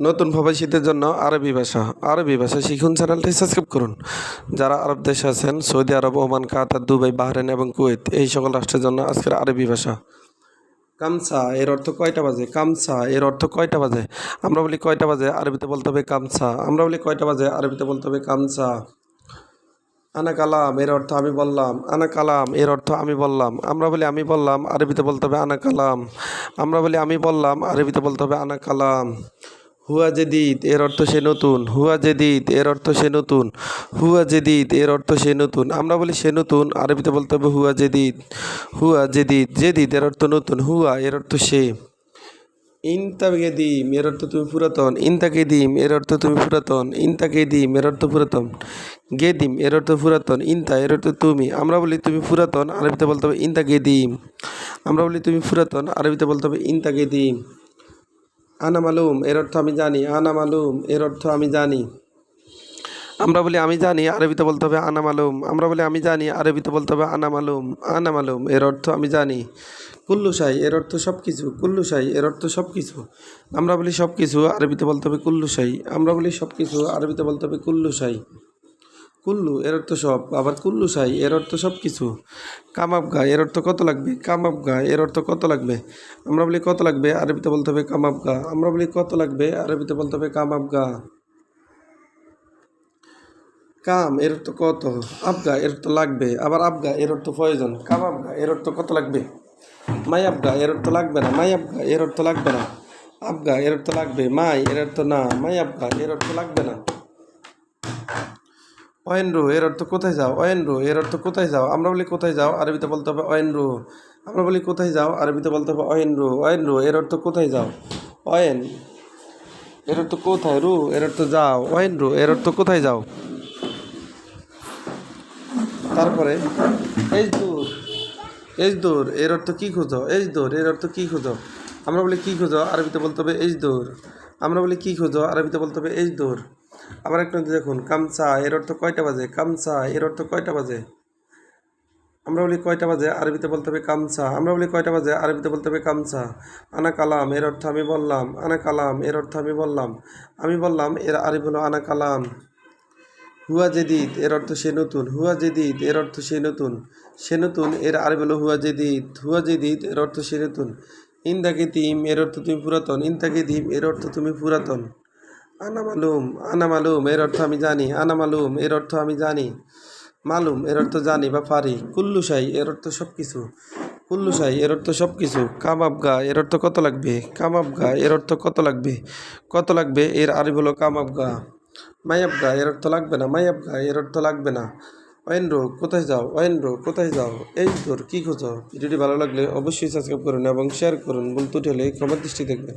নতুন প্রবাসীদের জন্য আরবি ভাষা আরবি ভাষা শিখুন চ্যানেলটি সাবস্ক্রাইব করুন। যারা আরব দেশে আছেন, Saudi Arab, Oman, Qatar, Dubai Bahrain এবং কুয়েত, এই সকল রাষ্ট্রের জন্য আজকের আরবি ভাষা। কামসা, এর অর্থ কয়টা বাজে? কামসা, এর অর্থ কয়টা বাজে? আমরা বলি কয়টা বাজে? আরবিতে বলতে হবে কামসা। আমরা বলি কয়টা বাজে? আরবিতে বলতে হবে কামসা। আনা কালাম, এর অর্থ আমি বললাম। আনা কালাম, এর অর্থ আমি বললাম। আমরা বলি আমি বললাম, আরবিতে বলতে হবে আনা কালাম। আমরা বলি আমি বললাম, আরবিতে বলতে হবে আনা কালাম। হুয়া জেদিদ এর অর্থ সে নতুন হুয়া জেদিদ এর অর্থ সে নতুন হুয়া জেদিদ এর অর্থ সে নতুন আমরা বলি সে নতুন আরবিতে বলতে হবে হুয়া জেদিদ হুয়া জেদিদ জেদিদ এর অর্থ নতুন হুয়া এর অর্থ সে ইনতাকে দিম এর অর্থ তুমি পুরাতন ইনতাকে দিম এর অর্থ তুমি পুরাতন ইনতাকে দিম এর অর্থ পুরাতন গেদিম এর অর্থ পুরাতন ইনতা এর অর্থ তুমি আমরা বলি তুমি পুরাতন আরবিতে বলতে হবে ইনতাকে দিম আমরা বলি তুমি পুরাতন আরবিতে বলতে হবে ইনতাকে দিম আনা মালুম, এর অর্থ আমি জানি। আনা মালুম, এর অর্থ আমি জানি। আমরা বলি আমি জানি, আরবিতে বলতে হবে আনা আমরা বলি আমি জানি, আরবিতে বলতে হবে আনা মালুম। আনা মালুম, এর অর্থ আমি জানি। কুল্লু সাই, এর অর্থ সব কিছু কুল্লু সাই, এর অর্থ সব কিছু আমরা বলি সব কিছু আরবিতে বলতে হবে কুল্লু সাই। আমরা বলি সব কিছু আরবিতে বলতে হবে কুল্লু সাই। কুল্লু এর অর্থ সব আবার কুল্লু সাই এর অর্থ সব কিছু কামাবগা এর অর্থ কত লাগবে কামাবগা এর অর্থ কত লাগবে আমরা বলি কত লাগবে আরবিতে বলতে হবে কামাবগা আমরা বলি কত লাগবে আরবিতে বলতে হবে কামাবগা কাম এর অর্থ কত আবগা এর অর্থ লাগবে আবার আবগা এর অর্থ প্রয়োজন কাম আবগা এর অর্থ কত লাগবে মাই আবগা এর অর্থ লাগবে না মাই আবগা এর অর্থ লাগবে না আবগা এর অর্থ লাগবে মাই এর অর্থ না মাই আবগা এর অর্থ লাগবে না অয়েনরু, এর অর্থ কোথায় যাও? অয়েনরু, এর অর্থ কোথায় যাও? আমরা বলি কোথায় যাও, আরবিতে বলতে হবে অয়েনরু। আমরা বলি কোথায় যাও, আরবিতে বলতে হবে অয়েনরু। অয়েনরু, এর অর্থ কোথায় যাও? অয়েন, এর অর্থ কোথায়? রু, এর অর্থ যাও। অয়েনরু, এর অর্থ কোথায় যাও? তারপরে এজ দূর এজ দূর এর অর্থ কী খুঁজো? এজ দূর এর অর্থ কী খুঁজো? আমরা বলি কী খুঁজো? আরবিতে বলতে হবে এজ দূর আমরা বলি কী খুঁজো? আরবিতে বলতে হবে এজ দূর আবার একটা দেখুন কামসা এর অর্থ কয়টা বাজে? কামসা এর অর্থ কয়টা বাজে? আমরা বলি কয়টা বাজে? আরবিতে বলতে হবে কামসা আমরা বলি কয়টা বাজে? আরবিতে বলতে হবে কামসা আনা কালাম, এর অর্থ আমি বললাম। আনা কালাম, এর অর্থ আমি বললাম। আমি বললাম, এর আরবি হলো আনা কালাম। হুয়া জেদিদ, এর অর্থ সে নতুন। হুয়া জেদিদ, এর অর্থ সে নতুন। সে নতুন, এর আরবি হলো হুয়া জেদিদ। হুয়া জেদিদ, এর অর্থ সে নতুন। ইন্দাকে তিম এর অর্থ তুমি পুরাতন। ইন্দাকে দিম এর অর্থ তুমি পুরাতন। আনা মালুম আনা মালুম, এর অর্থ আমি জানি। আনা মালুম, এর অর্থ আমি জানি। মালুম, এর অর্থ জানি বা পারি। কুল্লুসাই এর অর্থ সব কিছু কুল্লুসাই এর অর্থ সব কিছু কামাবগা এর অর্থ কত লাগবে? কামাবগা এর অর্থ কত লাগবে? কত লাগবে? এর আরবি হলো কামাবগা মায়াবগা এর অর্থ লাগবে না। মায়াবগা এর অর্থ লাগবে না। অয়েন্দ্র কোথায় যাও? অয়েন্দ্র কোথায় যাও? এই তোর, কী খোঁজো? ভিডিওটি ভালো লাগলে অবশ্যই সাবস্ক্রাইব করুন এবং শেয়ার করুন। ভুল ত্রুটি হলে ক্ষমার দৃষ্টি দেখবেন।